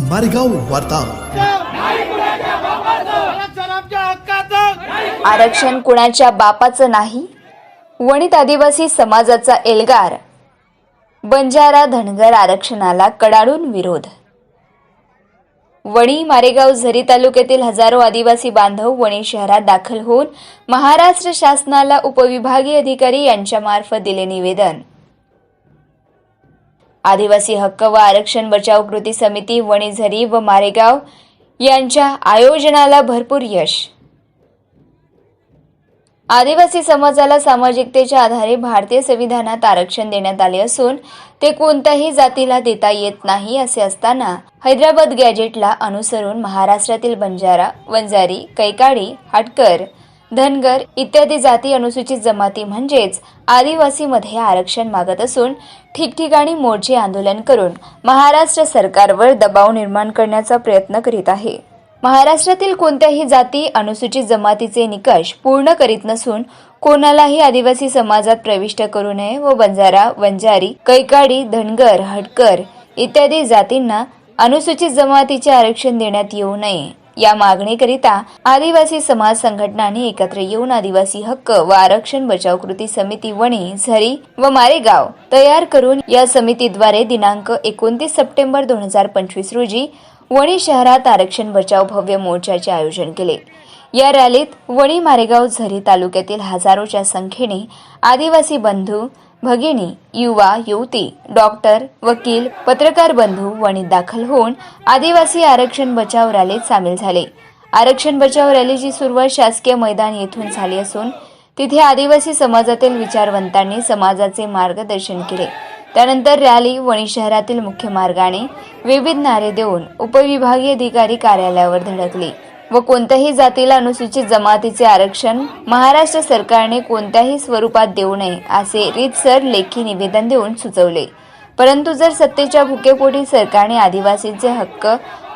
मारेगाव वार्ता. आरक्षण कुणाच्या बापाचं नाही? वणित आदिवासी समाजाचा एल्गार. बंजारा धनगर आरक्षणाला कडाडून विरोध. वणी मारेगाव झरी तालुक्यातील हजारो आदिवासी बांधव वणी शहरात दाखल होऊन महाराष्ट्र शासनाला उपविभागीय अधिकारी यांच्यामार्फत दिले निवेदन. आदिवासी हक्क व आरक्षण बचाव कृती समिती वणीझरी व मारेगाव यांच्या आयोजनाला भरपूर यश. आदिवासी समाजाला सामाजिकतेच्या आधारे भारतीय संविधानात आरक्षण देण्यात आले असून ते कोणत्याही जातीला देता येत नाही असे असताना हैदराबाद गॅजेटला अनुसरून महाराष्ट्रातील बंजारा वंजारी कैकाडी हाटकर धनगर इत्यादी जाती अनुसूचित जमाती म्हणजेच आदिवासीमध्ये आरक्षण मागत असून ठिकठिकाणी मोर्चे आंदोलन करून महाराष्ट्र सरकारवर दबाव निर्माण करण्याचा प्रयत्न करीत आहे. महाराष्ट्रातील कोणत्याही जाती अनुसूचित जमातीचे निकष पूर्ण करीत नसून कोणालाही आदिवासी समाजात प्रविष्ट करू नये व बंजारा वंजारी कैकाडी धनगर हटकर इत्यादी जातींना अनुसूचित जमातीचे आरक्षण देण्यात येऊ नये. या मागणीकरिता आदिवासी समाज संघटनांनी एकत्र येऊन आदिवासी हक्क व आरक्षण बचाव कृती समिती वणी झरी व मारेगाव तयार करून या समितीद्वारे दिनांक एकोणतीस सप्टेंबर दोन हजार पंचवीस रोजी वणी शहरात आरक्षण बचाव भव्य मोर्चाचे आयोजन केले. या रॅलीत वणी मारेगाव झरी तालुक्यातील हजारोच्या संख्येने आदिवासी बंधू भगिनी युवा युवती डॉक्टर वकील पत्रकार बंधू वणीत दाखल होऊन आदिवासी आरक्षण बचाव रॅलीत सामील झाले. आरक्षण बचाव रॅलीची सुरुवात शासकीय मैदान येथून झाली असून तिथे आदिवासी समाजातील विचारवंतांनी समाजाचे मार्गदर्शन केले. त्यानंतर रॅली वणी शहरातील मुख्य मार्गाने विविध नारे देऊन उपविभागीय अधिकारी कार्यालयावर धडकली. व कोणत्याही जातीला अनुसूचित जमातीचे आरक्षण महाराष्ट्र सरकारने कोणत्याही स्वरूपात देऊ नये असे रीतसर लेखी निवेदन देऊन सुचवले. परंतु जर सत्तेच्या भुकेपोटी सरकारने आदिवासींचे हक्क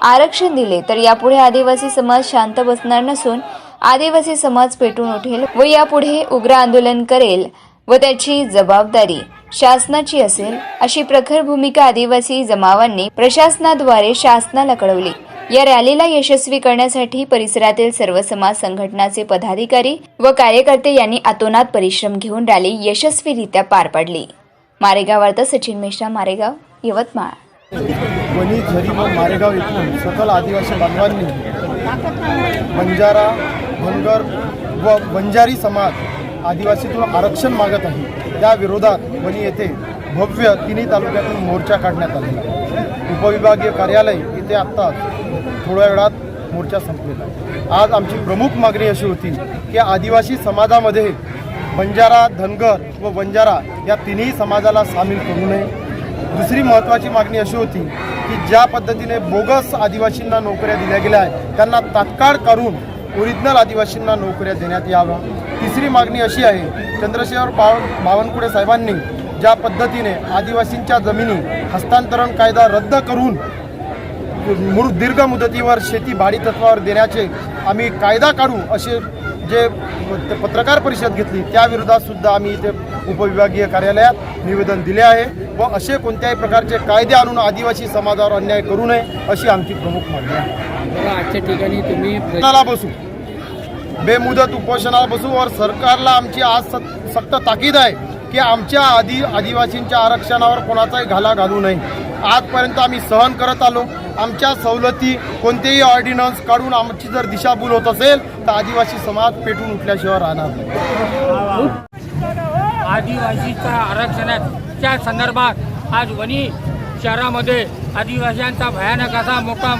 आरक्षण दिले तर यापुढे आदिवासी समाज शांत बसणार नसून आदिवासी समाज पेटून उठेल व यापुढे उग्र आंदोलन करेल व त्याची जबाबदारी शासनाची असेल अशी प्रखर भूमिका आदिवासी जमावांनी प्रशासनाद्वारे शासनाला कळवली. या रॅलीला यशस्वी करण्यासाठी परिसरातील सर्व समाज संघटनाचे पदाधिकारी व कार्यकर्ते यांनी अतोनात परिश्रम घेऊन रॅली यशस्वीरित्या पार पाडली. मारेगाव सचिन मिश्रा मारेगाव यवतमाळ. वणी झरी व मारेगाव येथून सकल आदिवासी बांधवांनी बंजारा धनगर व बंजारी समाज आदिवासीतून आरक्षण मागत आहे. त्या विरोधात वणी येथे भव्य तिन्ही तालुक्यातून मोर्चा काढण्यात आला. उपविभागीय कार्यालय ते आत्ता थोड्या वेळात मोर्चा संपलेला आहे. आज आमची प्रमुख मागणी अशी होती की आदिवासी समाजामध्ये बंजारा धनगर व बंजारा या तिन्ही समाजाला सामील करू नये. दुसरी महत्त्वाची मागणी अशी होती की ज्या पद्धतीने बोगस आदिवासींना नोकऱ्या दिल्या गेल्या आहेत त्यांना तात्काळ करून ओरिजिनल आदिवासींना नोकऱ्या देण्यात याव्या. तिसरी मागणी अशी आहे चंद्रशेखर बाव बावनकुळे साहेबांनी ज्या पद्धतीने आदिवासींच्या जमिनी हस्तांतरण कायदा रद्द करून दीर्घ मुदतीवर शेती भाडी तत्वावर देण्याचे आम्ही कायदा काढू असे जे पत्रकार परिषद घेतली त्या विरोधात सुद्धा आम्ही इथे उपविभागीय कार्यालयात निवेदन दिले आहे व असे कोणत्याही प्रकारचे कायदे आणून आदिवासी समाजावर अन्याय करू नये अशी आमची प्रमुख मागणी आहे. आजच्या ठिकाणी तुम्ही बसू. बेमुदत उपोषणाला बसू और सरकारला आमची आज सक्त ताकीद आहे की आमच्या आदि आदिवासींच्या आरक्षणावर कोणाचाही घाला घालू नये. आजपर्यंत आम्ही सहन करत आलो. आमच्या सवलती कोणतेही ऑर्डिनन्स काढून आमची जर दिशाभूल होत असेल तर आदिवासी समाज पेटून उठल्याशिवाय राहणार नाही. आदिवासीच्या आरक्षणाच्या संदर्भात आज वणी शहरामध्ये आदिवासींचा भयानक असा मोठा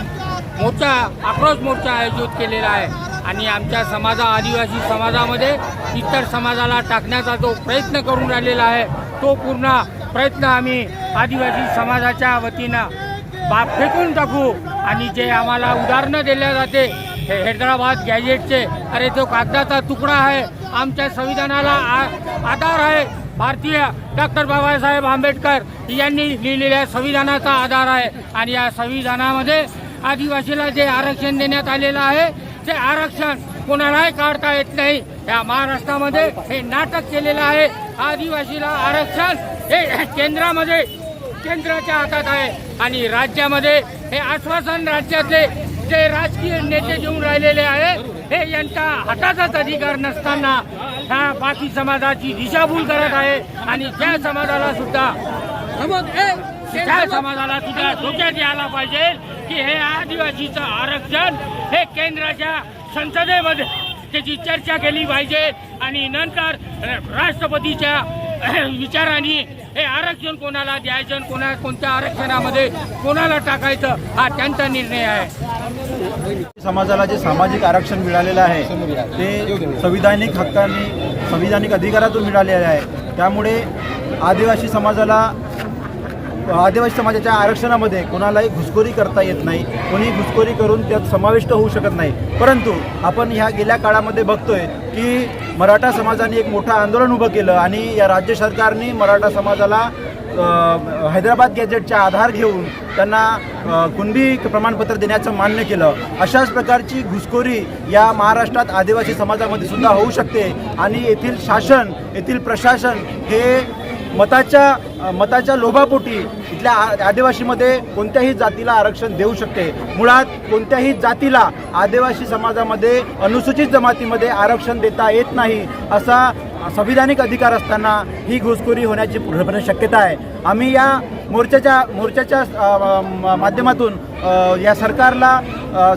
मोर्चा आक्रोश मोर्चा आयोजित केलेला आहे. आणि आमच्या समाजा आदिवासी समाजामध्ये इतर समाजाला टाकण्याचा जो प्रयत्न करून राहिलेला आहे तो पूर्ण प्रयत्न आम्ही आदिवासी समाजाच्या वतीनं बाप फेकून टाकू. आणि जे आम्हाला उदाहरणं दिल्या जाते हे हैदराबाद गॅजेटचे अरे तो कागदाचा तुकडा आहे आमच्या संविधानाला आ- आधार आहे. भारतीय डॉक्टर बाबासाहेब आंबेडकर यांनी लिहिलेल्या संविधानाचा आधार आहे. आणि या संविधानामध्ये आदिवासीला जे आरक्षण देण्यात आलेलं आहे ते आरक्षण कोणालाही काढता येत नाही. या महाराष्ट्रामध्ये हे नाटक केलेलं आहे. आदिवासीला आरक्षण हे केंद्रामध्ये केंद्राच्या हातात आहे. आणि राज्यामध्ये हे आश्वासन राज्यातले जे राजकीय नेते देऊन राहिलेले आहे हे यांच्या हाताचाच अधिकार नसताना ह्या बाकी समाजाची दिशाभूल करत आहे. आणि त्या समाजाला सुद्धा त्या समाजाला सुद्धा धोक्यात यायला पाहिजे की हे आदिवासीचं आरक्षण हे केंद्राच्या संसदेमध्ये त्याची चर्चा केली पाहिजे. आणि नंतर राष्ट्रपतीच्या विचाराने हे आरक्षण कोणाला द्यायचं आणि कोणा कोणत्या आरक्षणामध्ये कोणाला टाकायचं हा त्यांचा निर्णय आहे. समाजाला जे सामाजिक आरक्षण मिळालेलं आहे ते संविधानिक हक्कांनी संविधानिक अधिकारातून मिळालेलं आहे. त्यामुळे आदिवासी समाजाला आदिवासी समाजाच्या आरक्षणामध्ये कोणालाही घुसखोरी करता येत नाही. कोणी घुसखोरी करून त्यात समाविष्ट होऊ शकत नाही. परंतु आपण ह्या गेल्या काळामध्ये बघतोय की मराठा समाजाने एक मोठं आंदोलन उभं केलं आणि या राज्य सरकारने मराठा समाजाला हैदराबाद गॅजेटचा आधार घेऊन त्यांना कुणबी प्रमाणपत्र देण्याचं मान्य केलं. अशाच प्रकारची घुसखोरी या महाराष्ट्रात आदिवासी समाजामध्ये सुद्धा होऊ शकते आणि येथील शासन येथील प्रशासन हे मताच्या मताच्या लोभापोटी इथल्या आ- आदिवासीमध्ये कोणत्याही जातीला आरक्षण देऊ शकते. मुळात कोणत्याही जातीला आदिवासी समाजामध्ये अनुसूचित जमातीमध्ये आरक्षण देता येत नाही असा संविधानिक अधिकार असताना ही घुसखोरी होण्याची पूर्णपणे शक्यता आहे. आम्ही या मोर्चाच्या मोर्चाच्या माध्यमातून या सरकारला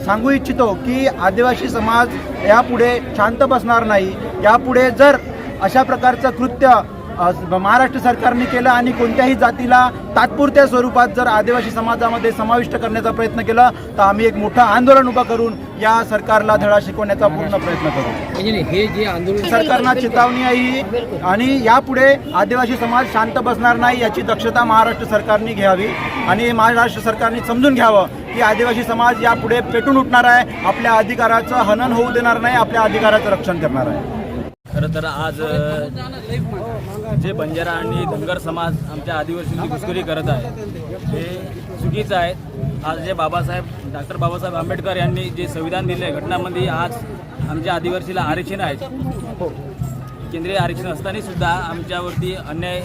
सांगू इच्छितो की आदिवासी समाज यापुढे शांत बसणार नाही. यापुढे जर अशा प्रकारचं कृत्य महाराष्ट्र सरकारने केलं आणि कोणत्याही जातीला तात्पुरत्या स्वरूपात जर आदिवासी समाजामध्ये समाविष्ट करण्याचा प्रयत्न केला तर आम्ही एक मोठं आंदोलन उभं करून या सरकारला धडा शिकवण्याचा पूर्ण प्रयत्न करू. म्हणजे हे जे आंदोलन सरकारना चेतावणी आहे ही आणि यापुढे आदिवासी समाज शांत बसणार नाही याची दक्षता महाराष्ट्र सरकारने घ्यावी आणि महाराष्ट्र सरकारने समजून घ्यावं की आदिवासी समाज यापुढे पेटून उठणार आहे आपल्या अधिकाराचं हनन होऊ देणार नाही आपल्या अधिकाराचं रक्षण करणार आहे. खरं तर आज जे बंजारा आणि धनगर समाज आमच्या आदिवासींची घुसखोरी करत आहे हे चुकीचं आहे. आज जे बाबासाहेब डॉक्टर बाबासाहेब आंबेडकर यांनी जे संविधान दिले घटनामध्ये आज आमच्या आदिवासीला आरक्षण आहे. केंद्रीय आरक्षण असताना सुद्धा आमच्यावरती अन्याय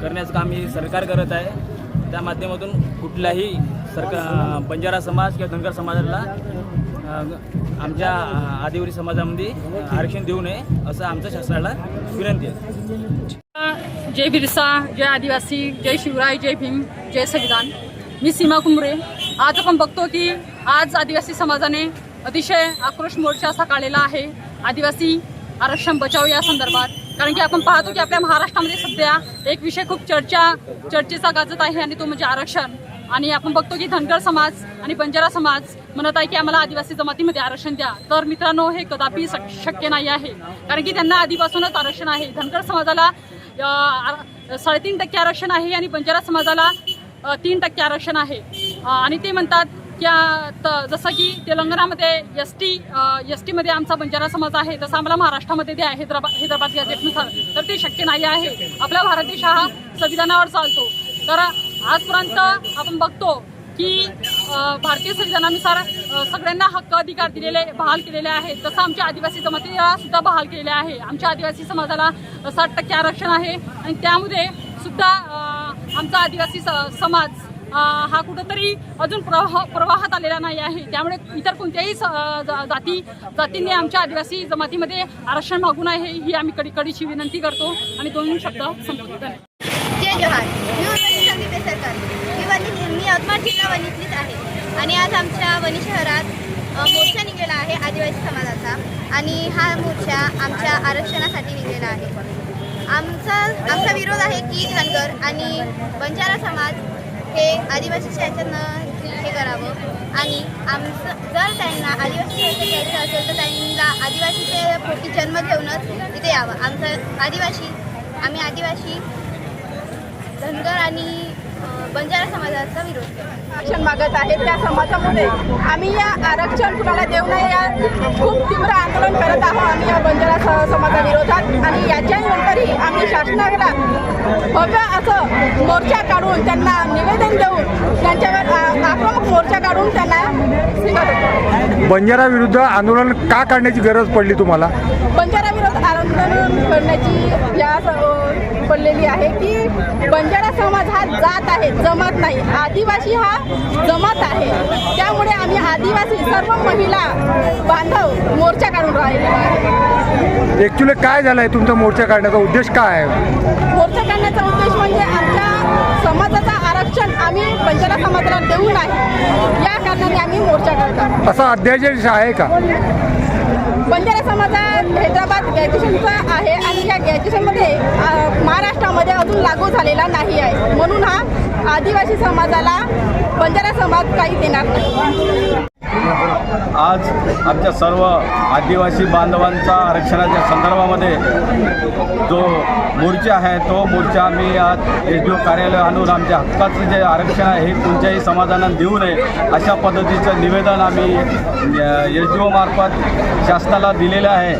करण्याचं काम हे सरकार करत आहे. त्या माध्यमातून कुठल्याही सरकार बंजारा समाज किंवा धनगर समाजाला आमच्या आदिवासी समाजामध्ये आरक्षण देऊ नये असं आमच्या शासनाला विनंती आहे. जय बिरसा जय आदिवासी जय शिवराय जय भीम जय संविधान. मी सीमा कुंबरे. आज आपण बघतो की आज आदिवासी समाजाने अतिशय आक्रोश मोर्चा असा काढलेला आहे. आदिवासी आरक्षण बचाव या संदर्भात. कारण की आपण पाहतो की आपल्या महाराष्ट्रामध्ये सध्या एक विषय खूप चर्चा चर्चेचा गाजत आहे आणि तो म्हणजे आरक्षण. आणि आपण बघतो की धनगर समाज आणि बंजारा समाज म्हणत आहे की आम्हाला आदिवासी जमातीमध्ये आरक्षण द्या. तर मित्रांनो हे कदापि शक- शक्य नाही आहे. कारण की त्यांना आधीपासूनच आरक्षण आहे. धनगर समाजाला साडेतीन टक्के आरक्षण आहे आणि बंजारा समाजाला तीन टक्के आरक्षण आहे. आणि ते म्हणतात की त- जसं की तेलंगणामध्ये एस टी एस टीमध्ये आमचा बंजारा समाज आहे तसं आम्हाला महाराष्ट्रामध्ये द्या हैदराबाद हैदराबाद गॅजेटनुसार तर ते शक्य नाही आहे. आपला भारत देश हा संविधानावर चालतो. तर आजपर्यंत आपण बघतो की भारतीय संविधानानुसार सगळ्यांना हक्क अधिकार दिलेले बहाल केलेले आहेत. तसं आमच्या आदिवासी जमातीला सुद्धा बहाल केलेले आहे. आमच्या आदिवासी समाजाला साठ टक्के आरक्षण आहे. आणि त्यामध्ये सुद्धा आमचा आदिवासी स- समाज हा कुठंतरी अजून प्रवाह प्रवाहात आलेला नाही आहे. त्यामुळे इतर कोणत्याही स- जा- जाती जातींनी आमच्या आदिवासी जमातीमध्ये आरक्षण मागू नये ही आम्ही कडीकडीची विनंती करतो. आणि दोन शब्द संपवतो धन्यवाद. जय जवाहर मी उर्वशी संदीप सरकार मी वनी मी यवतमाळ जिल्हा वनीतलीच आहे. आणि आज आमच्या वनी शहरात मोर्चा निघाला आहे आदिवासी समाजाचा. आणि हा मोर्चा आमच्या आरक्षणासाठी निघाला आहे. आमचा आमचा विरोध आहे की धनगर आणि बंजारा समाज हे आदिवासीच्या ह्याच्यानं हे करावं. आणि आमचं जर त्यांना आदिवासी घ्यायचं असेल तर त्यांना आदिवासीचे पोटी जन्म घेऊनच तिथे यावं. आमचं आदिवासी आम्ही आदिवासी धनगर आणि बंजारा समाजाचा विरोध केला. आरक्षण मागत आहे त्या समाजामध्ये. आम्ही या आरक्षण कुणाला देऊ नये या खूप तीव्र आंदोलन करत आहोत. आम्ही या बंजारा समाजाविरोधात आणि याच्यानंतरही आम्ही शासनाला भव्य असं मोर्चा काढून त्यांना निवेदन देऊन त्यांच्यावर आक्रमक मोर्चा काढून त्यांना बंजारा विरुद्ध आंदोलन का काढण्याची गरज पडली तुम्हाला? बंजारा विरोध आंदोलन करण्याची या पडलेली आहे की बंजारा समाज हा जात आहे जमात नाही. आदिवासी हा जमात आहे. त्यामुळे आम्ही आदिवासी सर्व महिला बांधव मोर्चा काढून राहिलेला आहे. ॲक्च्युली काय झालं आहे तुमचा मोर्चा काढण्याचा उद्देश काय आहे? मोर्चा काढण्याचा उद्देश म्हणजे आमच्या समाजाचा आरक्षण आम्ही बंजारा समाजाला देऊ नाही या कारणाने आम्ही मोर्चा काढतो. असा अध्यादेश आहे का? बंजारा समाज हैदराबाद ग्रॅज्युएशनचा आहे आणि या ग्रॅज्युएशनमध्ये महाराष्ट्रामध्ये अजून लागू झालेला नाही आहे. म्हणून हा आदिवासी समाजाला बंजारा समाज काही देणार नाही. आज आमच्या सर्व आदिवासी बांधवांचा आरक्षणाच्या संदर्भामध्ये जो मोर्चा आहे तो मोर्चा आम्ही आज एस डी ओ कार्यालय आणून आमच्या हक्काचं जे आरक्षण आहे हे कोणत्याही समाजानं देऊ नये अशा पद्धतीचं निवेदन आम्ही एस डी ओमार्फत शासनाला दिलेलं आहे.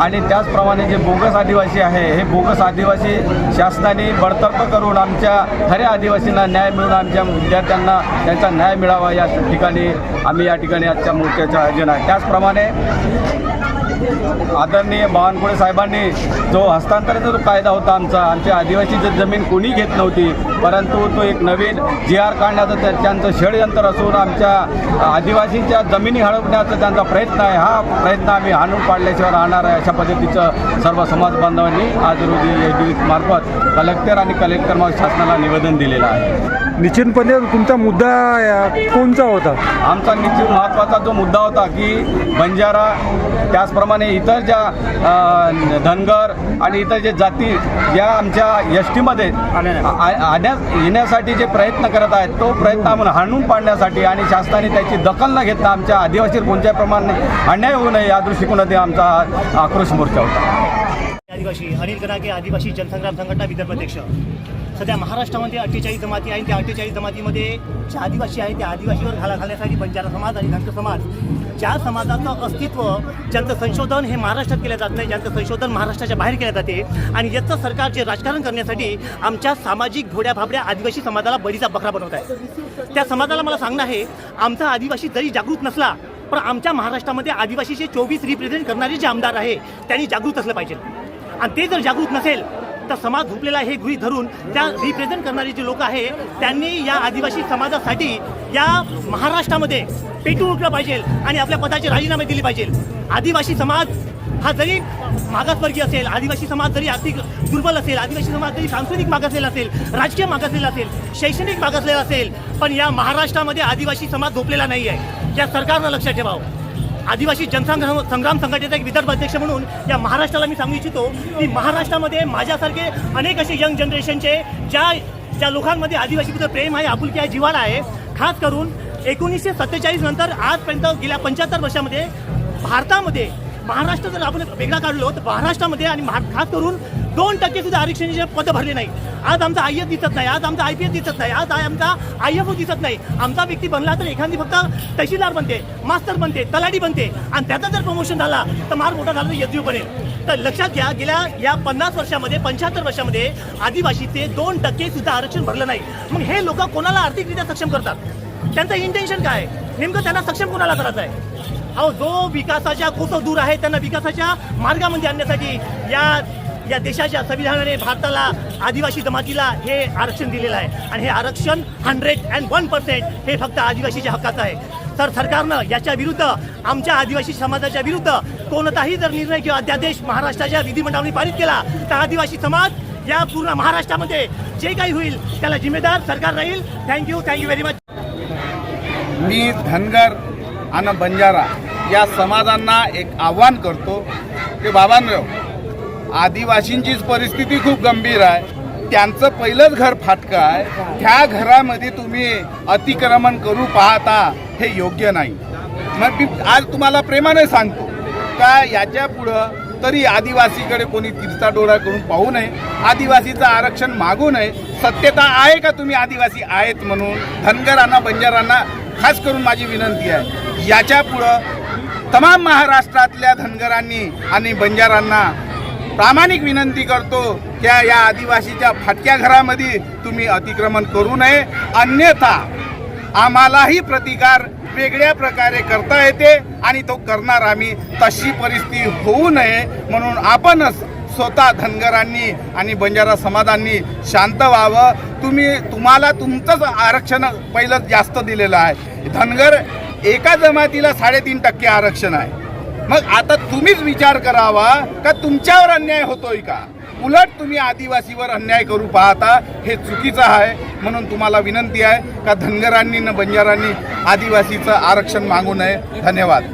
आणि त्याचप्रमाणे जे बोगस आदिवासी आहे हे बोगस आदिवासी शासनाने बडतर्फ करून आमच्या खऱ्या आदिवासींना न्याय मिळून आमच्या विद्यार्थ्यांना त्यांचा न्याय मिळावा या ठिकाणी आम्ही या ठिकाणी आजच्या मोर्चाचं आयोजन आहे. त्याचप्रमाणे आदरणीय बावनकुळे साहेबांनी जो हस्तांतराचा जो कायदा होता आमचा आमच्या आदिवासी जमीन कोणी घेत नव्हती परंतु तो एक नवीन जी आर काढण्याचं त्या- त्यांचं षडयंत्र असून आमच्या आदिवासींच्या जमिनी हडपण्याचा त्यांचा प्रयत्न आहे. हा प्रयत्न आम्ही हाणून पाडल्याशिवाय राहणार आहे अशा पद्धतीचं सर्व समाज बांधवांनी आज रोजी मार्फत कलेक्टर आणि कलेक्टर मग शासनाला निवेदन दिलेलं आहे. निश्चितपणे तुमचा मुद्दा कोणता होता? आमचा निश्चित महत्त्वाचा जो मुद्दा होता की बंजारा त्याचप्रमाणे इतर ज्या धनगर आणि इतर जे जाती ज्या आमच्या एस टीमध्ये आणण्यात येण्यासाठी जे प्रयत्न करत आहेत तो प्रयत्न आम्हाला हाणून पाडण्यासाठी आणि शासनाने त्याची दखल न घेता आमच्या आदिवासी कोणत्या प्रमाणे अन्याय होऊ नये या दृष्टिकोनात आमचा आक्रोश मोर्चा होता. आदिवासी अनिल कनाके आदिवासी जनसंग्राम संघटना विदर्भ अध्यक्ष. सध्या महाराष्ट्रामध्ये अठ्ठेचाळीस जमाती आहे त्या अठ्ठेचाळीस जमातीमध्ये ज्या आदिवासी आहेत त्या आदिवासीवर घाला घालण्यासाठी बंजारा समाज आणि धनगर समाज. ज्या समाजाचं अस्तित्व ज्यांचं संशोधन हे महाराष्ट्रात केलं जात नाही ज्यांचं संशोधन महाराष्ट्राच्या बाहेर केलं जाते आणि याचं सरकारचे राजकारण करण्यासाठी आमच्या सामाजिक घोड्या भाबड्या आदिवासी समाजाला बळीचा बकरा बनवत आहे. त्या समाजाला मला सांगणं आहे आमचा आदिवासी जरी जागृत नसला पण आमच्या महाराष्ट्रामध्ये आदिवासीचे चोवीस रिप्रेझेंट करणारे जे आमदार आहे त्यांनी जागृत असलं पाहिजे. आणि ते जर जागृत नसेल तर समाज झोपलेला हे गृहीत धरून त्या रिप्रेझेंट करणारे जे लोक आहे त्यांनी या आदिवासी समाजासाठी या महाराष्ट्रामध्ये पेटून उठलं पाहिजे आणि आपल्या पदाचे राजीनामे दिले पाहिजे. आदिवासी समाज हा जरी मागासवर्गीय असेल आदिवासी समाज जरी आर्थिक दुर्बल असेल आदिवासी समाज जरी सांस्कृतिक मागासलेला असेल राजकीय मागासलेला असेल शैक्षणिक मागासलेला असेल पण या महाराष्ट्रामध्ये आदिवासी समाज झोपलेला नाही आहे या सरकारनं लक्षात ठेवावं. आदिवासी जनसंग्राम संग्राम संघटनेचा एक विदर्भ अध्यक्ष म्हणून या महाराष्ट्राला मी सांगू इच्छितो की महाराष्ट्रामध्ये माझ्यासारखे अनेक असे यंग जनरेशनचे ज्या ज्या लोकांमध्ये आदिवासीबद्दल प्रेम आहे आपुलकी आहे जिवाळा आहे खास करून एकोणीसशे सत्तेचाळीस नंतर आजपर्यंत गेल्या पंच्याहत्तर वर्षामध्ये भारतामध्ये महाराष्ट्र जर आपण वेगळा काढलो तर महाराष्ट्रामध्ये आणि महा- खास करून दोन टक्के सुद्धा आरक्षणाचे पद भरले नाही आज आमचा आय एस दिसत नाही आज आमचा आय पी एस दिसत नाही आज आमचा आय एफ दिसत नाही. आमचा व्यक्ती बनला तर एखादी फक्त तहसीलदार बनते मास्तर बनते तलाठी बनते. आणि त्याचा जर प्रमोशन झाला तर मार मोठा झाला तर यद्यू बनेल. तर लक्षात घ्या गेल्या या पन्नास वर्षामध्ये पंच्याहत्तर वर्षामध्ये आदिवासीचे दोन टक्के सुद्धा आरक्षण भरलं नाही. मग हे लोक कोणाला आर्थिकरित्या सक्षम करतात? त्यांचं इंटेन्शन काय? नेमकं त्यांना सक्षम कोणाला करायचं आहे? अहो जो विकासाच्या खूप दूर आहे त्यांना विकासाच्या मार्गामध्ये आणण्यासाठी या या देशाच्या संविधानाने भारताला आदिवासी जमातीला हे आरक्षण दिलेलं आहे. आणि हे आरक्षण हंड्रेड अँड वन पर्सेंट हे फक्त आदिवासीच्या हक्काचं आहे. तर सरकारनं याच्या विरुद्ध आमच्या आदिवासी समाजाच्या विरुद्ध कोणताही जर निर्णय किंवा अध्यादेश महाराष्ट्राच्या विधिमंडळाने पारित केला तर आदिवासी समाज या पूर्ण महाराष्ट्रामध्ये जे काही होईल त्याला जिम्मेदार सरकार राहील. Thank you thank you very much मी धनगर आणि बंजारा या समाजांना एक आव्हान करतो की बाबांनो आदिवासींचीच परिस्थिती खूप गंभीर आहे. त्यांचं पहिलंच घर फाटकं आहे. त्या घरामध्ये तुम्ही अतिक्रमण करू पाहता हे योग्य नाही. मग मी आज तुम्हाला प्रेमाने सांगतो का याच्या पुढं तरी आदिवासीकडे कोणी तिरचा करून पाहू नये आदिवासीचं आरक्षण मागू नये. सत्यता आहे का तुम्ही आदिवासी आहेत म्हणून धनगरांना बंजारांना खास करून माझी विनंती आहे. याच्या पुढं तमाम महाराष्ट्रातल्या धनगरांनी आणि बंजारांना प्रामाणिक विनंती करतो त्या या आदिवासीच्या फाटक्या घरामध्ये तुम्ही अतिक्रमण करू नये. अन्यथा आम्हालाही प्रतिकार वेगळ्या प्रकारे करता येते आणि तो करणार आम्ही तशी परिस्थिती होऊ नये म्हणून आपणच स्वतः धनगरांनी आणि बंजारा समाजांनी शांत व्हावं. तुम्ही तुम्हाला तुमचंच आरक्षण पहिलं जास्त दिलेलं आहे. धनगर एका जमातीला साडेतीन टक्के आरक्षण आहे. मग आता तुम्हीच विचार करावा का तुमच्यावर अन्याय होतोय का? उलट तुम्ही आदिवासीवर अन्याय करू पाहता हे चुकीचं आहे. म्हणून तुम्हाला विनंती आहे का धनगरांनी न बंजारांनी आदिवासीचं आरक्षण मागू नये. धन्यवाद.